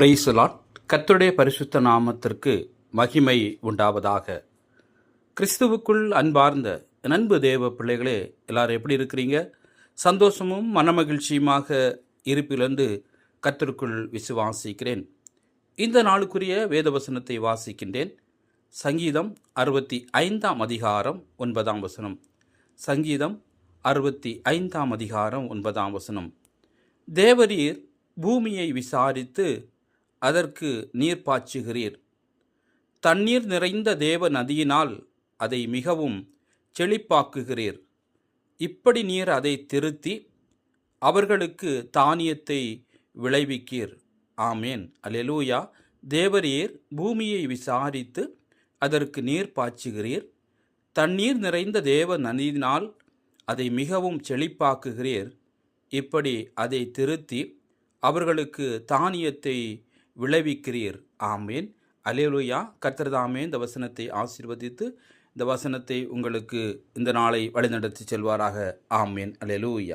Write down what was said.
பிரைசலாட் கத்துடைய பரிசுத்த நாமத்திற்கு மகிமை உண்டாவதாக. கிறிஸ்துவுக்குள் அன்பார்ந்த நண்பு தேவ பிள்ளைகளே எல்லாரும் எப்படி இருக்கிறீங்க? சந்தோஷமும் மனமகிழ்ச்சியுமாக இருப்பிலிருந்து கத்திற்குள் விசுவாசிக்கிறேன். இந்த நாளுக்குரிய வேதவசனத்தை வாசிக்கின்றேன். சங்கீதம் அறுபத்தி ஐந்தாம் அதிகாரம் ஒன்பதாம் வசனம். சங்கீதம் அறுபத்தி ஐந்தாம் அதிகாரம் ஒன்பதாம் வசனம். தேவரீர் பூமியை விசாரித்து அதற்கு நீர் பாய்ச்சுகிறீர். தண்ணீர் நிறைந்த தேவ நதியினால் அதை மிகவும் செழிப்பாக்குகிறீர். இப்படி நீர் அதை திருத்தி அவர்களுக்கு தானியத்தை விளைவிக்கீர். ஆமேன். அலெலூயா தேவரீர் பூமியை விசாரித்து அதற்கு நீர் பாய்ச்சுகிறீர். தண்ணீர் நிறைந்த தேவ நதியினால் அதை மிகவும் செழிப்பாக்குகிறீர். இப்படி அதை திருத்தி அவர்களுக்கு தானியத்தை விளைவிக்கிறீர். ஆமேன். அலேலுயா கர்த்தர்தாமே இந்த வசனத்தை ஆசீர்வதித்து இந்த வசனத்தை உங்களுக்கு இந்த நாளை வழிநடத்தி செல்வாராக. ஆமேன். அலேலூயா